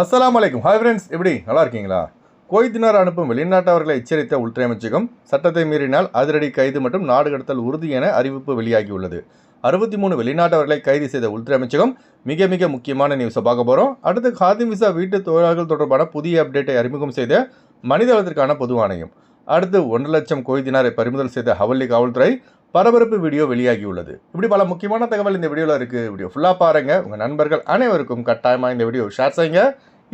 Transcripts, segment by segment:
அஸ்லாம் அலைக்கும். Hi friends எப்படி? நல்லா இருக்கீங்களா? குவைத்தினர் அனுப்பும் வெளிநாட்டவர்களை எச்சரித்த உள்துறை அமைச்சகம் சட்டத்தை மீறினால் அதிரடி கைது மற்றும் நாடு கடத்தல் உறுதி என அறிவிப்பு வெளியாகியுள்ளது. அறுபத்தி மூணு வெளிநாட்டவர்களை கைது செய்த உள்துறை அமைச்சகம் மிக மிக முக்கியமான நியூஸை பார்க்க போகிறோம் அடுத்து காதிம் விசா வீட்டு தொழிலாளர்கள் தொடர்பான புதிய அப்டேட்டை அறிமுகம் செய்த மனிதவளத்திற்கான பொது ஆணையம். அடுத்து ஒன்று லட்சம் கோய்தினாரை பறிமுதல் செய்த ஹவல்லி காவல்துறை பரபரப்பு வீடியோ வெளியாகியுள்ளது. இப்படி பல முக்கியமான தகவல் இந்த வீடியோவில் இருக்குது வீடியோ ஃபுல்லாக பாருங்கள் உங்கள் நண்பர்கள் அனைவருக்கும் கட்டாயமாக இந்த வீடியோ ஷேர் செய்யுங்க.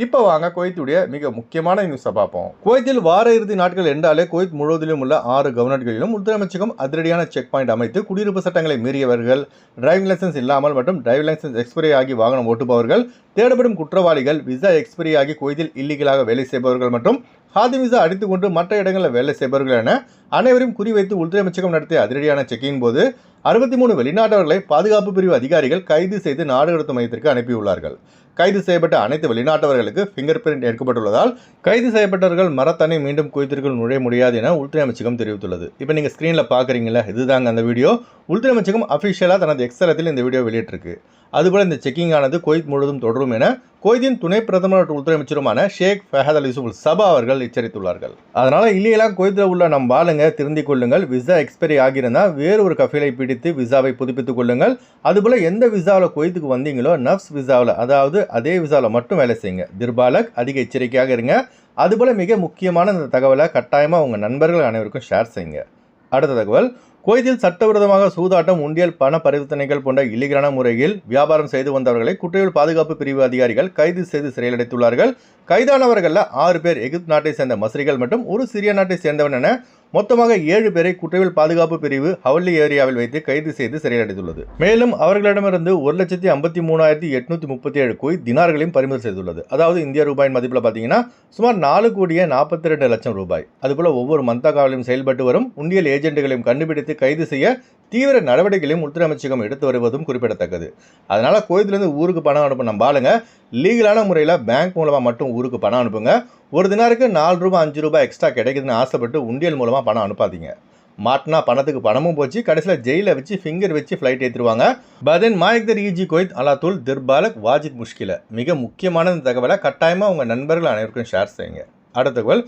இப்போ வாங்க குவைத்துடைய மிக முக்கியமான நியூஸை பார்ப்போம். குவைத்தில் வார இறுதி நாட்கள் என்றாலே குவைத் முழுவதிலும் உள்ள ஆறு கவர்னர்களிலும் உள்துறை அமைச்சகம் அதிரடியான செக் பாயிண்ட் அமைத்து குடியிருப்பு சட்டங்களை மீறியவர்கள் டிரைவிங் லைசன்ஸ் இல்லாமல் மற்றும் டிரைவிங் லைசன்ஸ் எக்ஸ்பைரி ஆகி வாகனம் ஓட்டுபவர்கள் தேடப்படும் குற்றவாளிகள் விசா எக்ஸ்பைரி ஆகி குவைத்தில் இல்லீகலாக வேலை செய்பவர்கள் மற்றும் ஹாதி விசா அடித்துக்கொண்டு மற்ற இடங்களில் வேலை செய்பவர்கள் என அனைவரும் குறிவைத்து உள்துறை அமைச்சகம் நடத்திய அதிரடியான செக்கின் போது அறுபத்தி மூணு வெளிநாட்டவர்களை பாதுகாப்பு பிரிவு அதிகாரிகள் கைது செய்து நாடு கடத்தும் மையத்திற்கு அனுப்பியுள்ளார்கள். கைது செய்யப்பட்ட அனைத்து வெளிநாட்டவர்களுக்கு ஃபிங்கர் பிரிண்ட் எடுக்கப்பட்டுள்ளதால் கைது செய்யப்பட்டவர்கள் மரத்தனை மீண்டும் குவித்திற்குள் நுழைய முடியாது என உள்துறை அமைச்சகம் தெரிவித்துள்ளது. இப்போ நீங்கள் ஸ்க்ரீனில் பார்க்குறீங்களா இதுதாங்க அந்த வீடியோ உள்துறை அமைச்சகம் அஃபிஷியலாக தனது எக்ஸலத்தில் இந்த வீடியோ வெளியிட்டிருக்கு. அதுபோல் இந்த செக்கிங் ஆனது குவைத் முழுவதும் தொடரும் என குவைத்தின் துணை பிரதமர் உள்துறை அமைச்சருமான ஷேக் ஃபஹத் அல் யூசுப் சபா அவர்கள் எச்சரித்துள்ளார்கள். அதனால இல்லையெல்லாம் குவைத்தில் உள்ள நம் ஆளுங்க திருந்திக் கொள்ளுங்கள். விசா எக்ஸ்பைரி ஆகியிருந்தால் வேறு ஒரு கஃபீலை பிடித்து விசாவை புதுப்பித்துக் கொள்ளுங்கள். அதுபோல் எந்த விசாவில் குவைத்துக்கு வந்தீங்களோ நஃப்ஸ் விசாவில் அதாவது அதே விசாவில் மட்டும் வேலை செய்யுங்க. திர்பாலக் அதிக எச்சரிக்கையாக இருங்க. அதுபோல் மிக முக்கியமான இந்த தகவலை கட்டாயமாக உங்கள் நண்பர்கள் அனைவருக்கும் ஷேர் செய்யுங்க. அடுத்த தகவல் குவைத்தில் சட்டவிரோதமாக சூதாட்டம் உண்டியல் பண பரிவர்த்தனைகள் போன்ற இல்லீகலான முறையில் வியாபாரம் செய்து வந்தவர்களை குற்றவியல் பாதுகாப்பு பிரிவு அதிகாரிகள் கைது செய்து சிறையிலடைத்துள்ளார்கள். கைதானவர்களில் ஆறு பேர் எகிப்து நாட்டை சேர்ந்த மசிரிகள் மற்றும் ஒரு சிறிய நாட்டை சேர்ந்தவன் என மொத்தமாக ஏழு பேரை குற்றவியல் பாதுகாப்பு பிரிவு ஹவல்லி ஏரியாவில் வைத்து கைது செய்து சிறையடைத்துள்ளது மேலும் அவர்களிடமிருந்து ஒரு லட்சத்தி ஐம்பத்தி மூணாயிரத்தி எட்நூத்தி முப்பத்தி ஏழு கோய் தினார்களையும் பறிமுதல் செய்துள்ளது. அதாவது இந்திய ரூபாயின் மதிப்பில் பார்த்தீங்கன்னா சுமார் நாலு கோடியே நாற்பத்தி ரெண்டு லட்சம் ரூபாய். அதுபோல ஒவ்வொரு மந்தாகாவிலும் செயல்பட்டு வரும் உண்டியல் ஏஜென்ட்டுகளையும் கண்டுபிடித்து கைது செய்ய தீவிர நடவடிக்கைகளையும் உள்துறை அமைச்சகம் எடுத்து வருவதும் குறிப்பிடத்தக்கது. அதனால் கோயத்திலேருந்து ஊருக்கு பணம் அனுப்ப நம்ம ஆளுங்க லீகலான முறையில் பேங்க் மூலமாக மட்டும் ஊருக்கு பணம் அனுப்புங்க. ஒரு தினாருக்கு நாலு ரூபாய் அஞ்சு ரூபாய் எக்ஸ்ட்ரா கிடைக்குதுன்னு ஆசைப்பட்டு உண்டியல் மூலமாக பணம் அனுப்பாதீங்க. மாட்டினா பணத்துக்கு பணமும் போச்சு கடைசியில் ஜெயிலில் வச்சு ஃபிங்கர் வச்சு ஃப்ளைட் ஏற்றுருவாங்க பதன் மாயக்தர் இஜி கோயித் அலாத்துல் திர்பாலக் வாஜித் முஷ்கில. மிக முக்கியமான தகவலை கட்டாயமாக உங்கள் நண்பர்கள் அனைவருக்கும் ஷேர் செய்யுங்க. அடுத்த தகவல்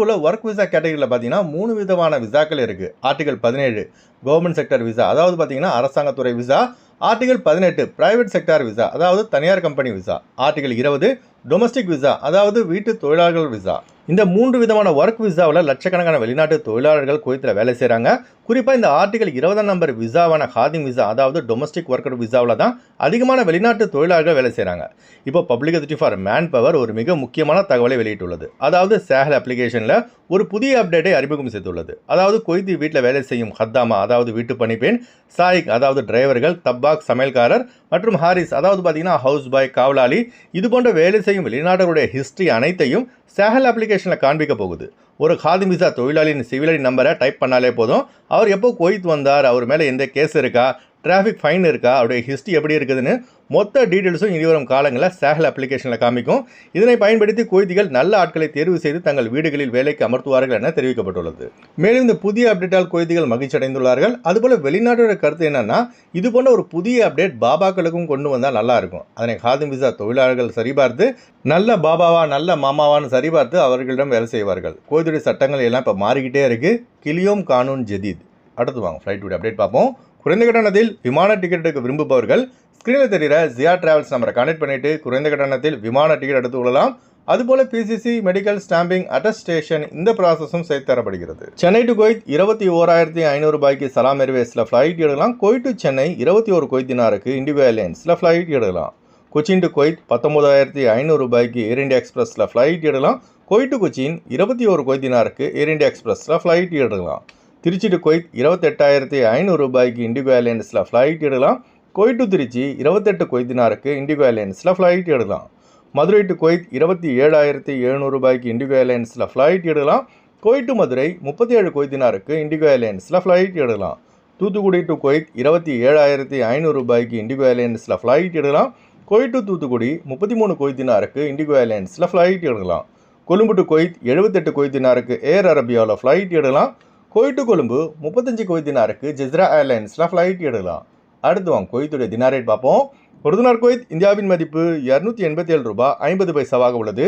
உள்ள ஒர்க் விசா கேட்டகரியில் பார்த்தீங்கன்னா மூணு விதமான விசாக்கள் இருக்குது ஆர்டிகல் பதினேழு கவர்மெண்ட் செக்டர் விசா அதாவது பார்த்தீங்கன்னா அரசாங்கத்துறை விசா ஆர்டிகல் பதினெட்டு பிரைவேட் செக்டார் விசா அதாவது தனியார் கம்பெனி விசா ஆர்டிகல் இருபது டொமஸ்டிக் விசா அதாவது வீட்டு தொழிலாளர்கள் விசா இந்த மூன்று விதமான ஒர்க் விசாவில் லட்சக்கணக்கான வெளிநாட்டு தொழிலாளர்கள் குவைத்தில் வேலை செய்கிறாங்க குறிப்பாக இந்த ஆர்டிகல் இருபதாம் நம்பர் விசாவான ஹாதிம் விசா அதாவது டொமஸ்டிக் ஒர்க்கர் விசாவில் தான் அதிகமான வெளிநாட்டு தொழிலாளர்கள் வேலை செய்கிறாங்க இப்போ public authority for manpower ஒரு மிக முக்கியமான தகவலை வெளியிட்டுள்ளது. அதாவது சேஹல் அப்ளிகேஷனில் ஒரு புதிய அப்டேட்டை அறிமுகம் செய்துள்ளது. அதாவது கொய்தி வீட்டில் வேலை செய்யும் ஹத்தாமா அதாவது வீட்டு பணிப்பெண் சாயிக் அதாவது டிரைவர்கள் தப்பாக் சமையல்காரர் மற்றும் ஹாரிஸ் அதாவது பார்த்தீங்கன்னா ஹவுஸ் பாய் காவலாளி இது போன்ற வேலை செய்யும் வெளிநாடுகளுடைய ஹிஸ்ட்ரி அனைத்தையும் சேஹல் அப்ளிகேஷனில் காண்பிக்க போகுது. ஒரு காதிம் விசா தொழிலாளியின் சிவிலடி நம்பரை டைப் பண்ணாலே போதும். அவர் எப்போ குவைத் வந்தார்? அவர் மேலே எந்த கேஸ் இருக்கா? டிராஃபிக் ஃபைன் இருக்கா? அவருடைய ஹிஸ்ட்ரி எப்படி இருக்குதுன்னு மொத்த டீட்டெயில்ஸும் இனிவரும் காலங்களில் சேகல் அப்ளிகேஷனில் காமிக்கும். இதனை பயன்படுத்தி குவைத்திகள் நல்ல ஆட்களை தேர்வு செய்து தங்கள் வீடுகளில் வேலைக்கு அமர்த்துவார்கள் என தெரிவிக்கப்பட்டுள்ளது. மேலும் இந்த புதிய அப்டேட்டால் குவைத்திகள் மகிழ்ச்சி அடைந்துள்ளார்கள் அதுபோல் வெளிநாட்டோட கருத்து என்னன்னா இது போன்ற ஒரு புதிய அப்டேட் பாபாக்களுக்கும் கொண்டு வந்தால் நல்லா இருக்கும். அதனை ஹாதிம் விசா தொழிலாளர்கள் சரிபார்த்து நல்ல பாபாவா நல்ல மாமாவான்னு சரிபார்த்து அவர்களிடம் வேலை செய்வார்கள். குடியுரிமை சட்டங்கள் எல்லாம் இப்போ மாறிக்கிட்டே இருக்கு. கிலியோம் கானூன் ஜெதீத். அடுத்து வாங்க ஃப்ளைட்டுடைய அப்டேட் பார்ப்போம். குறைந்த கட்டணத்தில் விமான டிக்கெட் எடுக்க விரும்புபவர்கள் ஸ்க்ரீனில் தெரிகிற ஜியா டிராவல்ஸ் நம்பரை கனெக்ட் பண்ணிட்டு குறைந்த கட்டணத்தில் விமான டிக்கெட் எடுத்து கொள்ளலாம். அதுபோல பிசிசி மெடிக்கல் ஸ்டாம்பிங் அட்டஸ்டேஷன் இந்த ப்ராசஸும் சேர்த்து தரப்படுகிறது. சென்னை டு கோயத் இருபத்தி ஓராயிரத்தி ஐநூறு ரூபாய்க்கு சலாம் ஏர்வேஸில் ஃப்ளைட் எடுக்கலாம். கோயிட் டு சென்னை இருபத்தி ஒரு கொய்தினாருக்கு இண்டிகோ ஏர்லைன்ஸில் ஃப்ளைட் எடுக்கலாம். கொச்சின் டு கொய்த் பத்தொம்பதாயிரத்தி ஐநூறு ரூபாய்க்கு ஏர் இண்டியா எக்ஸ்பிரஸில் ஃப்ளைட் எடுக்கலாம். கொய்ட் டு கொச்சின் இருபத்தி ஒரு கொய்தினாருக்கு ஏர் இண்டியா எக்ஸ்பிரஸில் ஃப்ளைட் எடுக்கலாம். திருச்சி டு கொய்த் இருபத்தெட்டாயிரத்தி ஐநூறு ரூபாய்க்கு இண்டிகோ ஏர்லைன்ஸில் ஃப்ளைட் எடுக்கலாம். கொய்ட் டு திருச்சி இருபத்தெட்டு கொய்தினாருக்கு இண்டிகோ ஏர்லைன்ஸில் ஃப்ளைட் எடுக்கலாம். மதுரை டு கொய்த் இருபத்தி ஏழாயிரத்தி எழுநூறு ரூபாய்க்கு இண்டிகோ ஏர்லைன்ஸில் ஃப்ளைட் எடுக்கலாம். கொய்ட் டு மதுரை முப்பத்தி ஏழு கொய்தினாருக்கு இண்டிகோ ஏர்லைன்ஸில் ஃப்ளைட் எடுக்கலாம். தூத்துக்குடி டு கொய்த் இருபத்தி ஏழாயிரத்தி ஐநூறு ரூபாய்க்கு இண்டிகோ ஏர்லைன்ஸில் ஃப்ளைட் எடுக்கலாம். கொய்ட் டு தூத்துக்குடி முப்பத்தி மூணு கொய்தினாருக்கு இண்டிகோ ஏர்லைன்ஸில் ஃப்ளைட் எடுக்கலாம். கொழும்பு டு கொய்த் எழுபத்தெட்டு கொய்தினாருக்கு ஏர் அரபியாவில் ஃப்ளைட் எடுக்கலாம். கோயிட் டு கொழும்பு முப்பத்தஞ்சு கொய்தினாருக்கு ஜெஸ்ரா ஏர்லைன்ஸில் ஃப்ளைட் எடுக்கலாம். அடுத்து வாங்க கொய்த்துடைய தினா ரேட் பார்ப்போம். ஒரு தினார் குவைத் இந்தியாவின் மதிப்பு இரநூத்தி எண்பத்தி ஏழு ரூபாய் ஐம்பது பைசாவாக உள்ளது.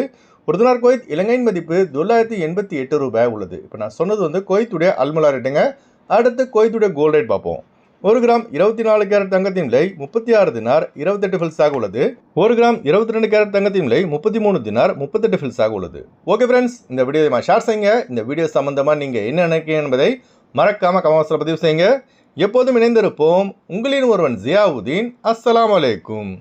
ஒரு தினார் குவைத் இலங்கையின் மதிப்பு தொள்ளாயிரத்தி எண்பத்தி எட்டு ரூபாய் உள்ளது. இப்போ நான் சொன்னது வந்து குவைத்துடைய அல்மலா ரேட்டுங்க அடுத்து குவைத்துடைய கோல்ட் ரேட் பார்ப்போம். ஒரு கிராம் இருபத்தி நாலு கேரட் தங்கத்தின் விலை முப்பத்தி ஆறு தினார் இருபத்தெட்டு ஃபில்ஸாக உள்ளது. ஒரு கிராம் இருபத்தி ரெண்டு கேரட் தங்கத்தின் விலை முப்பத்தி மூணு தினார் முப்பத்தெட்டு ஃபில்ஸாக உள்ளது. ஓகே ஃப்ரெண்ட்ஸ் இந்த வீடியோ ஷேர் செய்யுங்க. இந்த வீடியோ சம்பந்தமாக நீங்கள் என்ன நினைக்கிறீங்க என்பதை மறக்காமல் கமெண்ட்ஸில் பதிவு செய்யுங்க. எப்போதும் இணைந்திருப்போம் உங்களின் ஒருவன் ஜியாவுதீன். அஸ்லாம் வலைக்கும்